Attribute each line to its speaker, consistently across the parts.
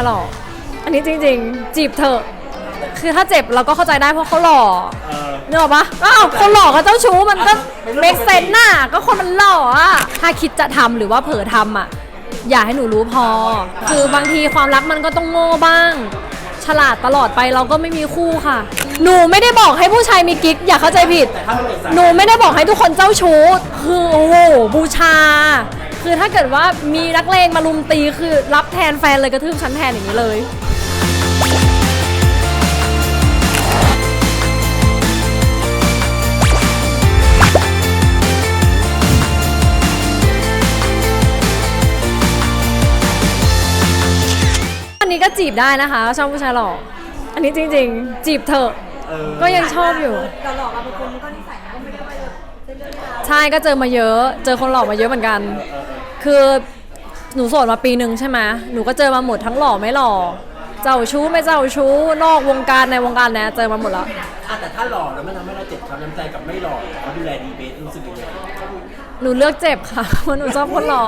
Speaker 1: ายหล่ออันนี้จริง ๆ จีบเถอะ คือถ้าเจ็บเราก็เข้าใจได้เพราะเขาหล่อ
Speaker 2: เออ
Speaker 1: เนกอะปะอ้าวคนหล่อกับเจ้าชู้มันก็
Speaker 2: เป็นเรื่อง
Speaker 1: เมคเซนน่ะก็คนมันหล่ออะถ้าคิดจะทำหรือว่าเผลอทำอะอย่าให้หนูรู้พอ คือบางทีความรักมันก็ต้องโง่บ้าง ฉลาดตลอดไปเราก็ไม่มีคู่ค่ะ หนูไม่ได้บอกให้ผู้ชายมีกิ๊กอย่าเข้าใจผิด
Speaker 2: แต่ถ้ามันเป็นสาย
Speaker 1: หนูไม่ได้บอกให้ทุกคนเจ้าชู้ คือโอ้โหบูชา คือถ้าเกิดว่ามีนักเลงมาลุมตีคือรับแทนแฟนเลยกระทืบชั้นแทนอย่างนี้เลยอันนี้ก็จีบได้นะคะ ชอบผู้ชายหล่ออันนี้จริง ๆ จีบเถอะ
Speaker 2: เออ
Speaker 1: ก็ยังชอบอยู่
Speaker 3: เราหลอกมาบางคนมันก็นิสัยมันก็ไม่ได้ว่า
Speaker 1: ใช่ก็เจอมาเยอะ เจอคนหล่อมาเยอะเหมือนกัน คือหนูโสดมาปีหนึ่งใช่ไหมหนูก็เจอมาหมดทั้งหล่อไม่หล่อ เจ้าชู้ไม่เจ้าชู้ นอกวงการในวงการเนี้ยเจอมาหมดแล้ว
Speaker 2: อะแต่ถ้าหล่อแล้วมันทำให้เราเจ็บช้ำน้ำใจกับไม่หล่อเขาดูแลดีเบสรู้สึกยังไง
Speaker 1: หนูเลือกเจ็บค่ะเพราะหนูชอบคนหล่อ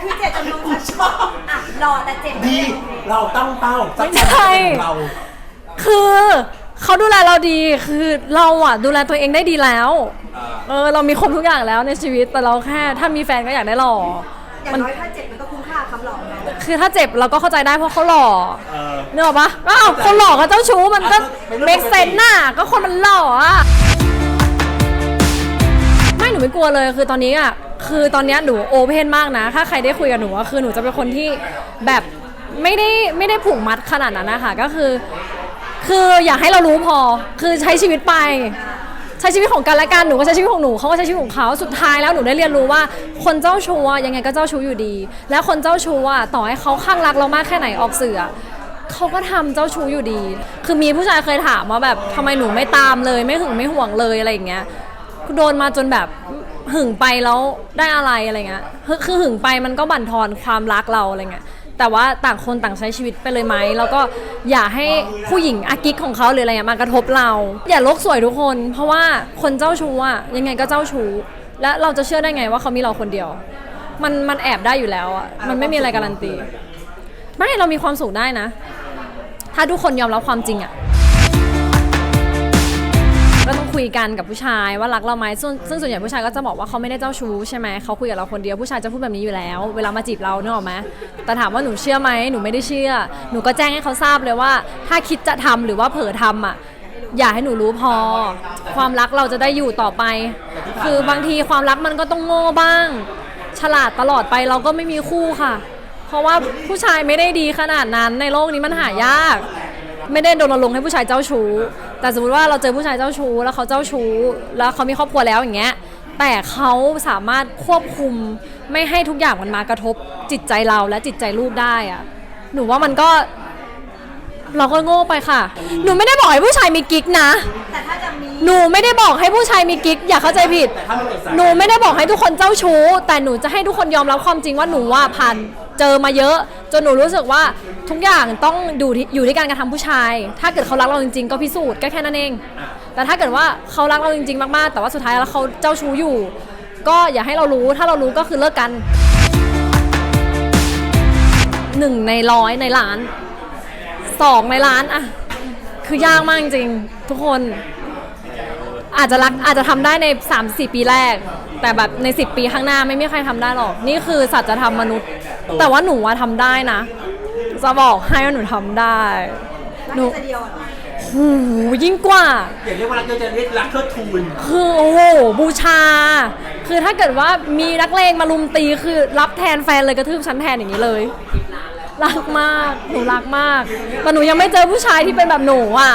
Speaker 3: คือเจ็บจำนวนชอบอะหล่อแต่เจ็บ
Speaker 2: ดีเราตั้งเป้า
Speaker 1: ไม่ใช่
Speaker 2: ของเรา
Speaker 1: คือ เขาดูแลเราดีคือเราอะดูแลตัวเองได้ดีแล้ว
Speaker 2: อ่า
Speaker 1: เออเรามีครบทุกอย่างแล้วในชีวิตแต่เราแค่ ถ้ามีแฟนก็อยากได้หล่อ
Speaker 3: อย่าง
Speaker 1: มัน
Speaker 3: น้อยถ้าเจ็บมันก็คุ้มค่าคำหลอกนะ
Speaker 1: คือถ้าเจ็บเราก็เข้าใจได้เพราะเขาหล่อ
Speaker 2: เออ
Speaker 1: เนกอะปะอ้าวคนหล่อกับเจ้าชู้มันก็
Speaker 2: เป็นเรื่อง
Speaker 1: เมคเซนน่ะก็คนมันหล่ออะไม่หนูไม่กลัวเลยคือตอนนี้อะคือตอนเนี้ยหนูโอเพนมากนะ ถ้าใครได้คุยกับหนูอะคือหนูจะเป็นคนที่แบบไม่ได้ไม่ได้ผูกมัดขนาดนั้นนะคะก็คือ คืออยากให้เรารู้พอ คือใช้ชีวิตไป ใช้ชีวิตของกันและกัน หนูก็ใช้ชีวิตของหนูเขาก็ใช้ชีวิตของเขา สุดท้ายแล้วหนูได้เรียนรู้ว่า คนเจ้าชู้อะยังไงก็เจ้าชู้อยู่ดี และคนเจ้าชู้อะต่อให้เขาข้างรักเรามากแค่ไหนออกเสือเขาก็ทำเจ้าชู้อยู่ดี คือมีผู้ชายเคยถามว่าแบบทำไมหนูไม่ตามเลย ไม่หึงไม่ห่วงเลยอะไรอย่างเงี้ย โดนมาจนแบบหึงไปแล้วได้อะไรอะไรเงี้ย คือหึงไปมันก็บั่นทอนความรักเราอะไรเงี้ย แต่ว่าต่างคนต่างใช้ชีวิตไปเลยไหมแล้วก็อย่าให้ผู้หญิงอากิกของเขาหรืออะไรมากระทบเรา อย่าโลกสวยทุกคน เพราะว่าคนเจ้าชู้อะยังไงก็เจ้าชู้และเราจะเชื่อได้ไงว่าเขามีเราคนเดียว มันมันแอบได้อยู่แล้วอะมันไม่มีอะไรการันตีไม่เรามีความสุขได้นะ ถ้าทุกคนยอมรับความจริงอะ คุยกันกับผู้ชายว่ารักเราไหมซึ่งซึ่งส่วนใหญ่ผู้ชายก็จะบอกว่าเขาไม่ได้เจ้าชู้ใช่ไหมเขาคุยกับเราคนเดียวผู้ชายจะพูดแบบนี้อยู่แล้ว เวลามาจีบเราเนออไหมแต่ถามว่าหนูเชื่อไหมหนูไม่ได้เชื่อ หนูก็แจ้งให้เขาทราบเลยว่า ถ้าคิดจะทำหรือว่าเผลอทำอะอย่าให้หนูรู้พอ ความรักเราจะได้อยู่ต่อไป คือบางทีความรักมันก็ต้องโง่บ้าง ฉลาดตลอดไปเราก็ไม่มีคู่ค่ะ เพราะว่าผู้ชายไม่ได้ดีขนาดนั้นในโลกนี้มันหายาก ไม่ได้โดนรณรงให้ผู้ชายเจ้าชู้ แต่สมมติว่าเราเจอผู้ชายเจ้าชู้แล้วเขาเจ้าชู้แล้วเขามีครอบครัวแล้วอย่างเงี้ยแต่เขาสามารถควบคุมไม่ให้ทุกอย่างมันมากระทบจิตใจเราและจิตใจลูกได้อะหนูว่ามันก็เราก็โง่ไปค่ะ หนูไม่ได้บอกให้ผู้ชายมีกิ๊กนะ
Speaker 3: แต่ถ้าจะมี
Speaker 1: หนูไม่ได้บอกให้ผู้ชายมีกิ๊กอย่าเข้าใจผิด หนูไม่ได้บอกให้ทุกคนเจ้าชู้ แต่หนูจะให้ทุกคนยอมรับความจริงว่าหนูว่าผ่าน เจอมาเยอะ จนหนูรู้สึกว่าทุกอย่างต้องดูที่อยู่ที่การกระทำผู้ชาย ถ้าเกิดเขารักเราจริงๆ ก็พิสูจน์ก็แค่นั้นเอง แต่ถ้าเกิดว่าเขารักเราจริง ๆ มากๆ แต่ว่าสุดท้ายแล้วเขาเจ้าชู้อยู่ ก็อย่าให้เรารู้ถ้าเรารู้ก็คือเลิกกันหนึ่งในร้อยในล้านสองในล้านอะคือยากมากจริงทุกคนอาจจะรักอาจจะทำได้ใน 3 4 ปีแรก แต่แบบใน 10 ปีข้างหน้าไม่มีใครทำได้หรอก นี่คือสัจธรรมมนุษย์ แต่ว่าหนูว่าทำได้นะ จะบอกให้ว่าหนูทำได้
Speaker 3: รัก
Speaker 1: หนู
Speaker 3: จะเดียวอะ
Speaker 1: หูยิ่งกว่า
Speaker 2: อย่าเรียกว่ารักเดียวจะเรียกรักเทิดทูน
Speaker 1: คือโอ้โหบูชา คือถ้าเกิดว่ามีนักเลงมาลุมตีคือรับแทนแฟนเลยกระทืบชั้นแทนอย่างนี้เลย รักมาก หนูรักมาก แต่หนูยังไม่เจอผู้ชายที่เป็นแบบหนูอะ